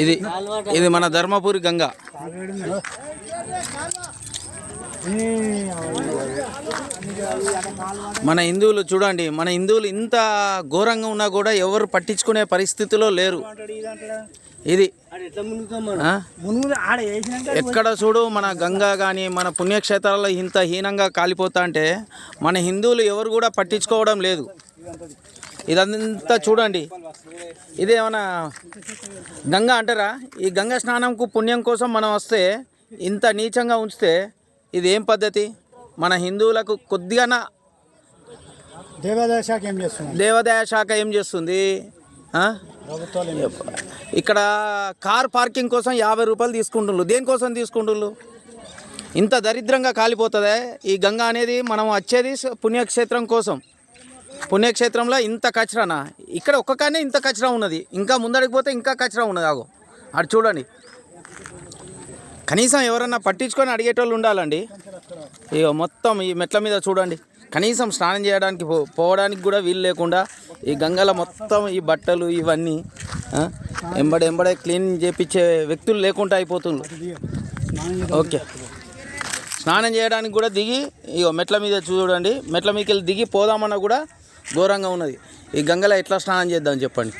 ఇది ఇది మన ధర్మపురి గంగ. మన హిందువులు చూడండి మన హిందువులు ఇంత ఘోరంగా ఉన్నా కూడా ఎవరు పట్టించుకునే పరిస్థితిలో లేరు. ఇది ఎక్కడ చూడు మన గంగా కానీ మన పుణ్యక్షేత్రాల్లో ఇంత హీనంగా కాలిపోతా అంటే మన హిందువులు ఎవరు కూడా పట్టించుకోవడం లేదు. ఇదంతా చూడండి. ఇదేమన్నా గంగా అంటారా? ఈ గంగా స్నానంకు పుణ్యం కోసం మనం వస్తే ఇంత నీచంగా ఉంచితే ఇది ఏం పద్ధతి? మన హిందువులకు కొద్దిగా దేవాదాయ శాఖ ఏం చేస్తున్నాం దేవాదాయ శాఖ ఏం చేస్తుంది? ఇక్కడ కార్ పార్కింగ్ కోసం యాభై రూపాయలు తీసుకుంటుండ్రు దేనికోసం తీసుకుంటుండ్రు ఇంత దరిద్రంగా కాలిపోతుందే. ఈ గంగా అనేది మనం వచ్చేది పుణ్యక్షేత్రం కోసం. పుణ్యక్షేత్రంలో ఇంత కచరానా? ఇక్కడ ఒక్కగానే ఇంత కచరా ఉన్నది. ఇంకా ముందడికి పోతే ఇంకా కచరా ఉన్నది. ఆగో. అటు చూడండి. కనీసం ఎవరన్నా పట్టించుకొని అడిగేటోళ్ళు ఉండాలండి. ఇక మొత్తం ఈ మెట్ల మీద చూడండి. కనీసం స్నానం చేయడానికి పో పోవడానికి కూడా వీలు లేకుండా ఈ గంగల మొత్తం ఈ బట్టలు ఇవన్నీ ఎంబడే ఎంబడే క్లీన్ చేపించే వ్యక్తులు లేకుండా అయిపోతున్నారు ఓకే. స్నానం చేయడానికి కూడా దిగి ఇగో మెట్ల మీద చూడండి. మెట్ల మీదకి వెళ్ళి దిగి పోదామన్నా కూడా ఘోరంగా ఉన్నది. ఈ గంగలో ఎట్లా స్నానం చేద్దాం చెప్పండి.